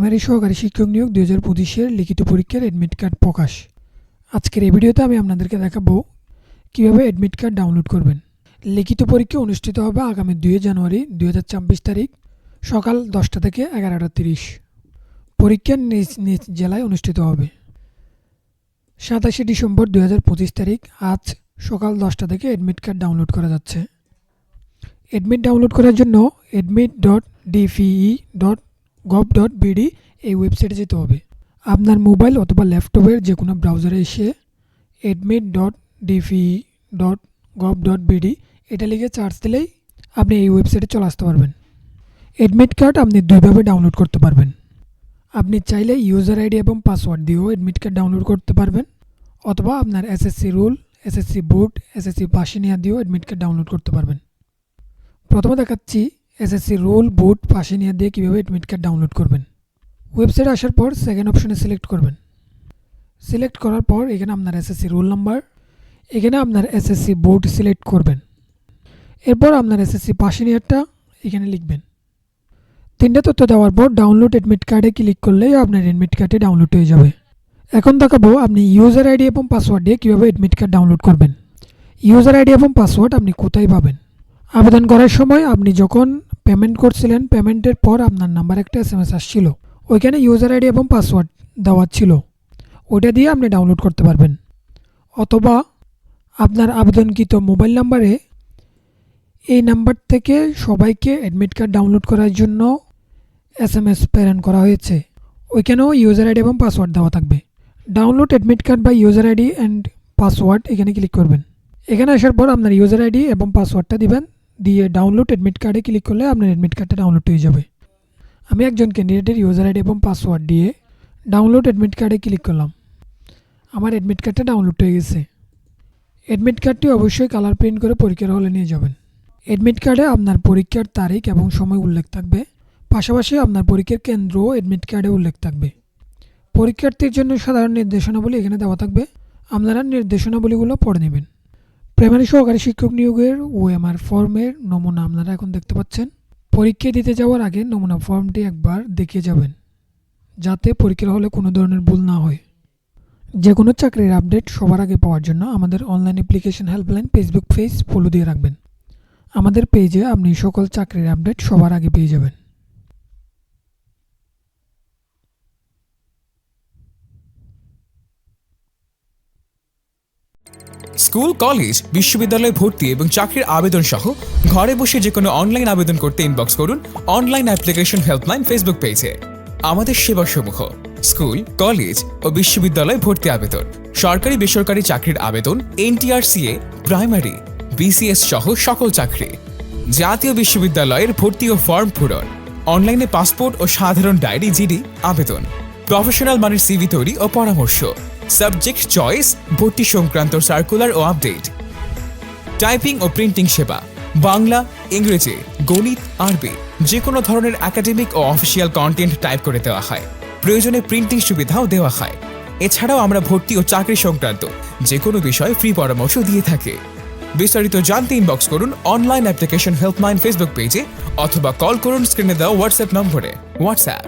Primary সহকারী শিক্ষক নিয়োগ দুই হাজার পঁচিশের লিখিত পরীক্ষার অ্যাডমিট কার্ড প্রকাশ। আজকের এই ভিডিওতে আমি আপনাদেরকে দেখাবো কীভাবে অ্যাডমিট কার্ড ডাউনলোড করবেন। লিখিত পরীক্ষা অনুষ্ঠিত হবে আগামী দুই জানুয়ারি দুই হাজার ছাব্বিশ তারিখ, সকাল দশটা থেকে এগারোটা তিরিশ। পরীক্ষা নিজ নিজ জেলায় অনুষ্ঠিত হবে। সাতাশে ডিসেম্বর দুই হাজার পঁচিশ তারিখ, আজ সকাল দশটা থেকে অ্যাডমিট কার্ড ডাউনলোড করা যাচ্ছে। অ্যাডমিট ডাউনলোড করার জন্য admit dot DPE dot gov dot BD এই ওয়েবসাইটে যেতে হবে। আপনার মোবাইল অথবা ল্যাপটপের যে কোনো ব্রাউজারে এসে admit dot DPE dot gov dot BD এটা লিখে চার্জ দিলেই আপনি এই ওয়েবসাইটে চলে আসতে পারবেন। এডমিট কার্ড আপনি দুইভাবে ডাউনলোড করতে পারবেন। আপনি চাইলে ইউজার আইডি এবং পাসওয়ার্ড দিয়েও অ্যাডমিট কার্ড ডাউনলোড করতে পারবেন, অথবা আপনার SSC roll SSC board SSC পাশে নেওয়া দিয়েও অ্যাডমিট কার্ড ডাউনলোড করতে পারবেন। প্রথমে দেখাচ্ছি এসএসসি রোল বোর্ড পাশে নিয়ে দিয়ে কীভাবে অ্যাডমিট কার্ড ডাউনলোড করবেন? ওয়েবসাইটে আসার পর সেকেন্ড অপশনে সিলেক্ট করবেন। সিলেক্ট করার পর এখানে আপনার এসএসসি রোল নাম্বার এখানে আপনার এসএসসি বোর্ড সিলেক্ট করবেন। এরপর আপনার এসএসসি পাশে নিয়ারটা এখানে লিখবেন। তিনটে তথ্য দেওয়ার পর ডাউনলোড অ্যাডমিট কার্ডে ক্লিক করলেই আপনার অ্যাডমিট কার্ডে ডাউনলোড হয়ে যাবে। এখন দেখাবো আপনি ইউজার আইডি এবং পাসওয়ার্ড দিয়ে কীভাবে অ্যাডমিট কার্ড ডাউনলোড করবেন। ইউজার আইডি এবং পাসওয়ার্ড আপনি কোথায় পাবেন? আবেদন করার সময় আপনি যখন পেমেন্ট করছিলেন পেমেন্টের পর আপনার নাম্বার একটা এস এম এস আসছিল। ওইখানে ইউজার আইডি এবং পাসওয়ার্ড দেওয়া ছিল। ওইটা দিয়ে আপনি ডাউনলোড করতে পারবেন। অথবা আপনার আবেদনকৃত মোবাইল নাম্বারে এই নাম্বার থেকে সবাইকে অ্যাডমিট কার্ড ডাউনলোড করার জন্য এস এম এস প্রেরণ করা হয়েছে। ওইখানেও ইউজার আইডি এবং পাসওয়ার্ড দেওয়া থাকবে। ডাউনলোড অ্যাডমিট কার্ড বা ইউজার আইডি অ্যান্ড পাসওয়ার্ড এখানে ক্লিক করবেন। এখানে আসার পর আপনার ইউজার আইডি এবং পাসওয়ার্ডটা দিবেন। দিয়ে ডাউনলোড অ্যাডমিট কার্ডে ক্লিক করলে আপনার অ্যাডমিট কার্ডটা ডাউনলোড হয়ে যাবে। আমি একজন ক্যান্ডিডেটের ইউজার আইডি এবং পাসওয়ার্ড দিয়ে ডাউনলোড অ্যাডমিট কার্ডে ক্লিক করলাম। আমার অ্যাডমিট কার্ডটা ডাউনলোড হয়ে গেছে। অ্যাডমিট কার্ডটি অবশ্যই কালার প্রিন্ট করে পরীক্ষার হলে নিয়ে যাবেন। অ্যাডমিট কার্ডে আপনার পরীক্ষার তারিখ এবং সময় উল্লেখ থাকবে। পাশাপাশি আপনার পরীক্ষার কেন্দ্র অ্যাডমিট কার্ডে উল্লেখ থাকবে। পরীক্ষার্থীর জন্য সাধারণ নির্দেশনাবলী এখানে দেওয়া থাকবে। আপনারা নির্দেশনাবলীগুলো পড়ে নেবেন। প্রাইমারি সহকারী শিক্ষক নিয়োগের ওএমআর ফর্মের নমুনা আপনারা এখন দেখতে পাচ্ছেন। পরীক্ষা দিতে যাওয়ার আগে নমুনা ফর্মটি একবার দেখিয়ে যাবেন, যাতে পরীক্ষার হলে কোনো ধরনের ভুল না হয়। যে কোনো চাকরির আপডেট সবার আগে পাওয়ার জন্য আমাদের online application helpline Facebook page follow দিয়ে রাখবেন। আমাদের পেজে আপনি সকল চাকরির আপডেট সবার আগে পেয়ে যাবেন। স্কুল, কলেজ, বিশ্ববিদ্যালয়ে ভর্তি এবং চাকরির আবেদন সহ ঘরে বসে যে কোনো অনলাইন আবেদন করতে ইনবক্স করুন অনলাইন অ্যাপ্লিকেশন হেল্পলাইন ফেসবুক পেজে আমাদের সেবাসমূহ, স্কুল, কলেজ ও বিশ্ববিদ্যালয় ভর্তি আবেদন, সরকারি বেসরকারি চাকরির আবেদন, এনটিআরসিএ, প্রাইমারি, বিসিএস সহ সকল চাকরি। জাতীয় বিশ্ববিদ্যালয়ের ভর্তি ও ফর্ম পূরণ, অনলাইনে পাসপোর্ট ও সাধারণ ডায়েরি, জিডি, আবেদন, প্রফেশনাল মানের সিভি তৈরি ও পরামর্শ। সাবজেক্ট চয়েস ভর্তি সংক্রান্ত সার্কুলার ও আপডেট টাইপিং ও প্রিন্টিং সেবা, বাংলা, ইংরেজি, গণিত, আরবি যে কোনো ধরনের একাডেমিক ও অফিসিয়াল কন্টেন্ট টাইপ করে দেওয়া হয়। প্রয়োজনে প্রিন্টিং সুবিধাও দেওয়া হয়। এছাড়াও আমরা ভর্তি ও চাকরি সংক্রান্ত যে কোনো বিষয়ে ফ্রি পরামর্শ দিয়ে থাকি। বিস্তারিত জানতে ইনবক্স করুন অনলাইন অ্যাপ্লিকেশন হেল্পলাইন ফেসবুক পেজে অথবা কল করুন স্ক্রিনে দেওয়া হোয়াটসঅ্যাপ নম্বরে। হোয়াটসঅ্যাপ